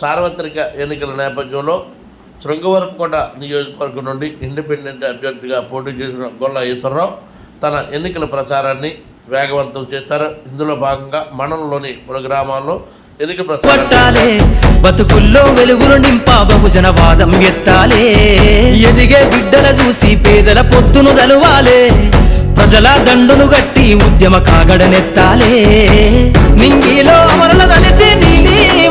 సార్వత్రిక ఎన్నికల నేపథ్యంలో శృంగవరపుకోట నియోజకవర్గం నుండి ఇండిపెండెంట్ అభ్యర్థిగా పోటీ చేసిన గొల్ల ఈశ్వరరావు తన ఎన్నికల ప్రచారాన్ని వేగవంతం చేశారు. ఇందులో భాగంగా మండలంలోని పలు గ్రామాల్లో ఎన్నికల ప్రచారాలే పట్టాలే బతుకుల్లో వెలుగులు నింపా బహుజన వాదం ఎత్తాలే. ఎదిగే బిడ్డల చూసి పేదల పొత్తును దలువాలే. ప్రజల దండును గట్టి ఉద్యమ కాగడనెత్తాలే. నింగిలో అమరుల నీ నీలి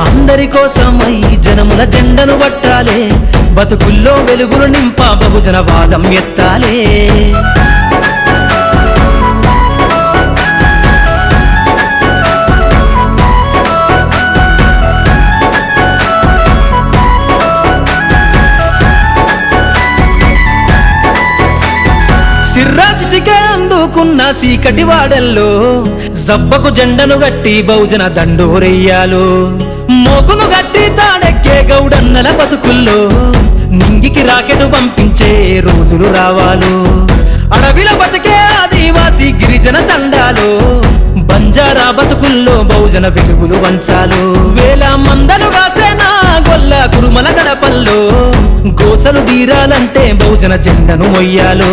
అందరి కోసమై జనముల జెండను పట్టాలే. బతుకుల్లో వెలుగులు నింపా బహుజన వాదం ఎత్తాలే. సిర్రాసిటికే అందుకున్న సీకటి వాడల్లో జబ్బకు జెండను గట్టి బహుజన దండోరెయ్యాలో. మోకును గట్టి తాడెక్కే గౌడన్నల బతుకుల్లో నింగికి రాకెట్ పంపించే రోజులు రావాలు. అడవిల బతికే ఆదివాసి గిరిజన తండాలు బంజారా బతుకుల్లో బహుజన వెలుగులు వంచాలు. వేల మందలు కాసేనా గొల్ల కురుమల గడపల్లో గోసలు తీరాలంటే బహుజన జెండను మొయ్యాలు.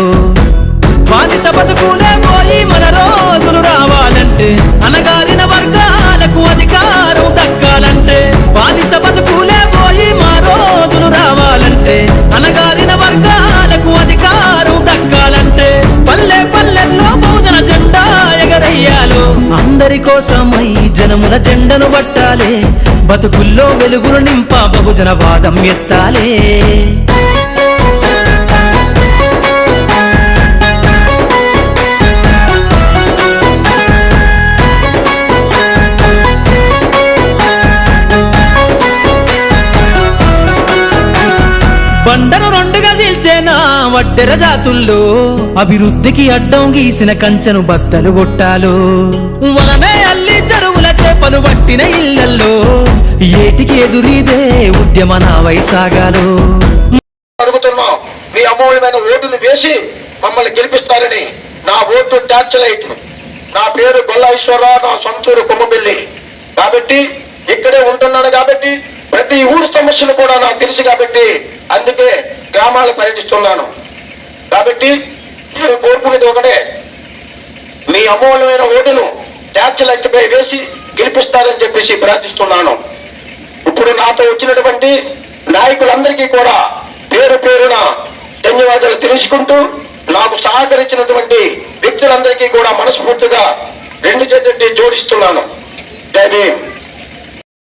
బానిస బతుకులే పోయి మన రోజులు రావాలి. జనముల జెండను పట్టాలే. బతుకుల్లో వెలుగులు నింపా బహుజన వాదం ఎత్తాలే. బండను రెండుగా చీల్చేనా వడ్డెర జాతుల్లో అభివృద్ధికి అడ్డం గీసిన కంచెను బద్దలు కొట్టాలు. వలనే అల్లి చెరువుల పుట్టిన ఇళ్ళల్లో ఏటికి ఎదురీదే ఉద్యమ నా వైసాగాలు. అడుగుతున్నాం మీ అమూల్యమైన ఓటును వేసి మమ్మల్ని గెలిపిస్తారని నా ఓటు ట్యాచ్ లైట్ నా పేరు గొల్ల ఈశ్వరరావు నా సొంతూరు కొమ్మబెల్లి. కాబట్టి ఇక్కడే ఉంటున్నాను కాబట్టి ప్రతి ఊరు సమస్యలు కూడా నాకు తెలుసు కాబట్టి అందుకే గ్రామాలు పర్యటిస్తున్నాను. కాబట్టి నేను కోరుకునేది ఒకటే మీ అమూల్యమైన ఓటును ట్యాక్స్ పై వేసి గెలిపిస్తారని చెప్పేసి ప్రార్థిస్తున్నాను. ఇప్పుడు నాతో వచ్చినటువంటి నాయకులందరికీ కూడా పేరు పేరున ధన్యవాదాలు తెలుసుకుంటూ నాకు సహకరించినటువంటి వ్యక్తులందరికీ కూడా మనస్ఫూర్తిగా రెండు చేతులకి జోడిస్తున్నాను. జై భీమ్.